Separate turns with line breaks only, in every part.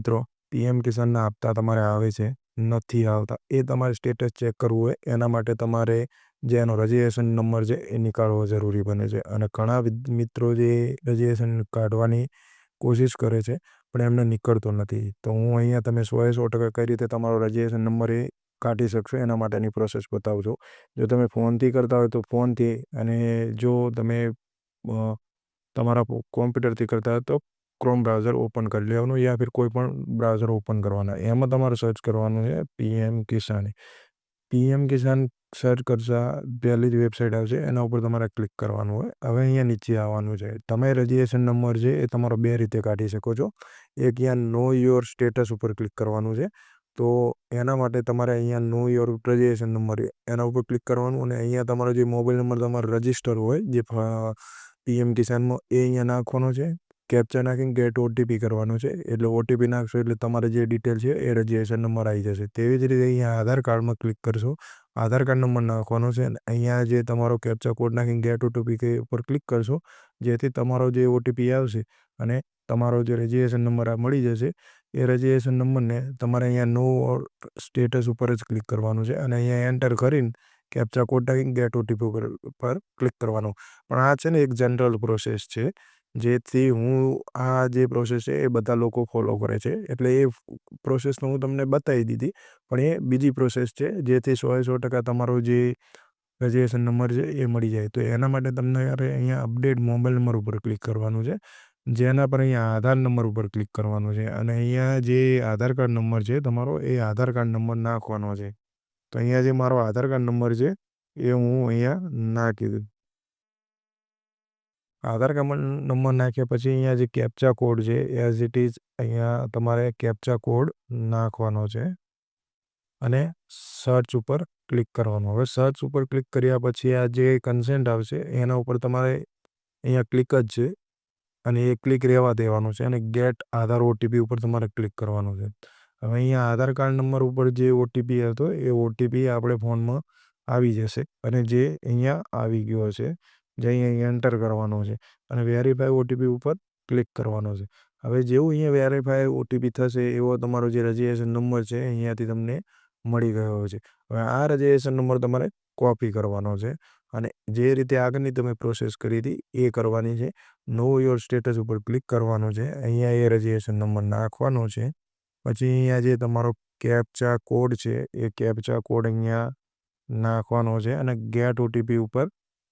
મિત્રો, પીએમ કિસાનના હપ્તા તમારે આવે છે, નથી આવતા. એ તમારે સ્ટેટસ ચેક કરવું હોય. એના માટે તમારે જે એનો રજીસ્ટ્રેશન નંબર છે એ નીકાળવો જરૂરી બને છે. અને ઘણા મિત્રો જે રજીસ્ટ્રેશન કાઢવાની કોશિશ કરે છે, પણ એમને નીકળતો નથી. તો હું અહીંયા તમે સો એ સો ટકા કઈ રીતે તમારો રજીસ્ટ્રેશન નંબર એ કાઢી શકશો, એના માટેની પ્રોસેસ બતાવું છું. જો તમે ફોનથી કરતા હોય તો ફોનથી, અને જો તમે તમારા કોમ્પ્યુટરથી કરતા હોય તો ક્રોમ બ્રાઉઝર ઓપન કરી લેવાનું યા ફિર કોઈ પણ બ્રાઉઝર ઓપન કરવાના. એમાં તમારે સર્ચ કરવાનું છે PM Kisan PM Kisan search કરતા પહેલી જ વેબસાઇટ આવશે, એના ઉપર તમારે ક્લિક કરવાનું હોય. હવે અહીંયા નીચે આવવાનું છે. તમે રજીસ્ટ્રેશન નંબર છે એ તમારો બે રીતે કાઢી શકો છો. એક અહીંયા નો યોર સ્ટેટસ ઉપર ક્લિક કરવાનું છે. તો એના માટે તમારે અહીંયા નો યોર રજીસ્ટ્રેશન નંબર એના ઉપર ક્લિક કરવાનું અને અહીંયા તમારો જે મોબાઈલ નંબર તમારો રજિસ્ટર હોય જે પીએમ કિસાનમાં એ અહીંયા નાખવાનો છે. કેપ્ચા નાખીને ગેટ ઓટીપી કરવાનું છે. એટલે ઓટીપી નાખશો એટલે તમારે જે ડિટેલ છે એ રજીસ્ટ્રેશન નંબર આવી જશે. તેવી જ રીતે અહીંયા આધાર કાર્ડમાં ક્લિક કરશો. આધાર કાર્ડ નંબર નાખવાનો છે અહીંયા જે તમારો કેપ્ચા કોડ નાખીને ગેટ ઓટીપી ઉપર ક્લિક કરશો, જેથી તમારો જે ઓટીપી આવશે અને તમારો જે રજીસ્ટ્રેશન નંબર મળી જશે, એ રજીસ્ટ્રેશન નંબરને તમારે અહીંયા નો સ્ટેટસ ઉપર જ ક્લિક કરવાનું છે અને અહીંયા એન્ટર કરીને કેપ્ચા કોડ નાખીને ગેટ ઓટીપી પર ક્લિક કરવાનું. પણ આ છે ને એક જનરલ પ્રોસેસ છે. જેથી હું આ જે પ્રોસેસ છે એ બધા લોકો ફોલો કરે છે. એટલે એ પ્રોસેસ તો હું તમને બતાવી દીધી, પણ એ બીજી પ્રોસેસ છે જેથી સો સો ટકા તમારો જે રજીસ્ટ્રેશન નંબર છે એ મળી જાય. તો એના માટે તમને અહીંયા અપડેટ મોબાઈલ નંબર ઉપર ક્લિક કરવાનું છે. જેના પર અહીંયા આધાર નંબર ઉપર ક્લિક કરવાનું છે. અને અહીંયા જે આધાર કાર્ડ નંબર છે તમારો એ આધાર કાર્ડ નંબર નાખવાનો છે. તો અહીંયા જે મારો આધાર કાર્ડ નંબર છે એ હું અહીંયા નાખી દઉં. આધાર કાર્ડ નંબર નાખ્યા પછી અહીંયા જે કેપ્ચા કોડ છે એઝ ઇટ ઇઝ અહીંયા તમારે કેપ્ચા કોડ નાખવાનો છે. અને સર્ચ ઉપર ક્લિક કરવાનું. હવે સર્ચ ઉપર ક્લિક કર્યા પછી આ જે કન્સેન્ટ આવશે, એના ઉપર તમારે અહીંયા ક્લિક જ છે. અને એ ક્લિક રહેવા દેવાનું છે અને ગેટ આધાર ઓટીપી ઉપર તમારે ક્લિક કરવાનું છે. હવે અહીંયા આધાર કાર્ડ નંબર ઉપર જે ઓટીપી હતો, એ ઓટીપી આપણે ફોનમાં આવી જશે અને જે અહીંયા આવી ગયો છે જે અહીંયા એન્ટર કરવાનો છે અને વેરીફાઈ ઓટીપી ઉપર ક્લિક કરવાનો છે. હવે જેવું અહીંયા વેરીફાઈ ઓટીપી થશે એવો તમારો જે રજીસ્ટ્રેશન નંબર છે અહીંયાથી તમને મળી ગયો છે. હવે આ રજીસ્ટ્રેશન નંબર તમારે કોપી કરવાનો છે અને જે રીતે આગળની તમે પ્રોસેસ કરી હતી એ કરવાની છે. નો યોર સ્ટેટસ ઉપર ક્લિક કરવાનો છે. અહીંયા એ રજીસ્ટ્રેશન નંબર નાખવાનો છે. પછી અહીંયા જે તમારો કેપ્ચા કોડ છે એ કેપ્ચા કોડ અહીંયા નાખવાનો છે અને ગેટ ઓટીપી ઉપર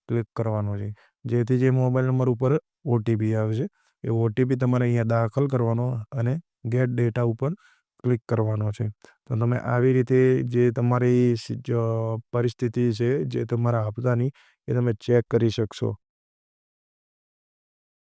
ક્લિક કરવાનો છે. જેથી જે મોબાઈલ નંબર ઉપર ઓટીપી આવશે એ ઓટીપી તમારે અહીંયા દાખલ કરવાનો અને ગેટ ડેટા ઉપર ક્લિક કરવાનો છે. તો તમે આવી રીતે જે તમારી પરિસ્થિતિ છે, જે તમારા હપ્તાની, એ તમે ચેક કરી શકશો.